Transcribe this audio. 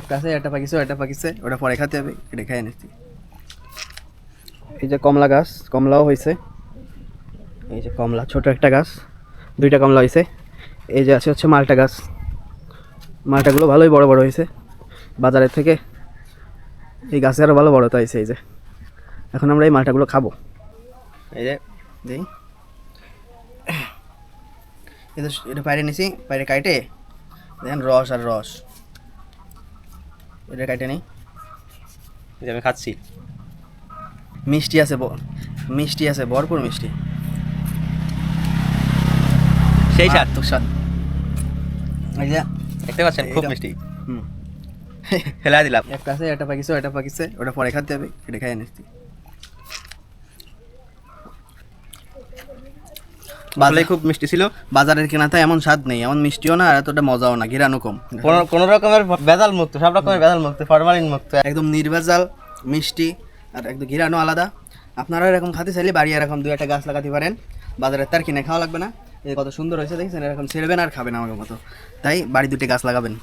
একটা আছে একটা পাকিছে একটা পাকিছে, ওটা পরে খাতে হবে, এটা খাই নিচ্ছি। এই যে কমলা গাছ, কমলাও হয়েছে এই যে কমলা, ছোট একটা গাছ, দুইটা কমলা হয়েছে এই যে আছে হচ্ছে মালটা গাছ। মালটাগুলো ভালোই বড় বড় হয়েছে বাজারের থেকে এই গাছে আরও ভালো বড় তো হয়েছে এই যে। এখন আমরা এই মালটাগুলো খাব। এই যে, দিই। এটা এটা বাইরে নিছি বাইরে কাইটে। দেখেন রস আর রস। এটা কাটে নেই। যে আমি খাচ্ছি। মিষ্টি আছে মিষ্টি আছে ভরপুর মিষ্টি। সেই স্বাদ। তো স্বাদ। দেখতে পাচ্ছেন খুব মিষ্টি। হুম। ফেলা দিলাম। একটা আছে একটা পাকিছে একটা পাকিছে ওটা পরে খাতে হবে এটা খাই নিচ্ছি। আসলে খুব মিষ্টি ছিল। বাজারের কেনাতে এমন স্বাদ নেই এমন মিষ্টিও না আর এতটা মজাও না ঘিরানো কম। কোনো রকমের ভেজাল মুক্ত সব রকমের ভেজাল মুক্ত ফরমালিন মুক্ত। একদম নির্ভেজাল মিষ্টি আর একদম ঘিরানো আলাদা। আপনারা এরকম খাতে চাইলে বাড়ি এরকম দু একটা গাছ লাগাতে পারেন। বাজারে তার কিনে খাওয়া লাগবে না। এই কত সুন্দর হয়েছে দেখছেন? এরকম ছেড়বেন আর খাবেন আমাকে মতো। তাই বাড়ি দুটি গাছ লাগাবেন।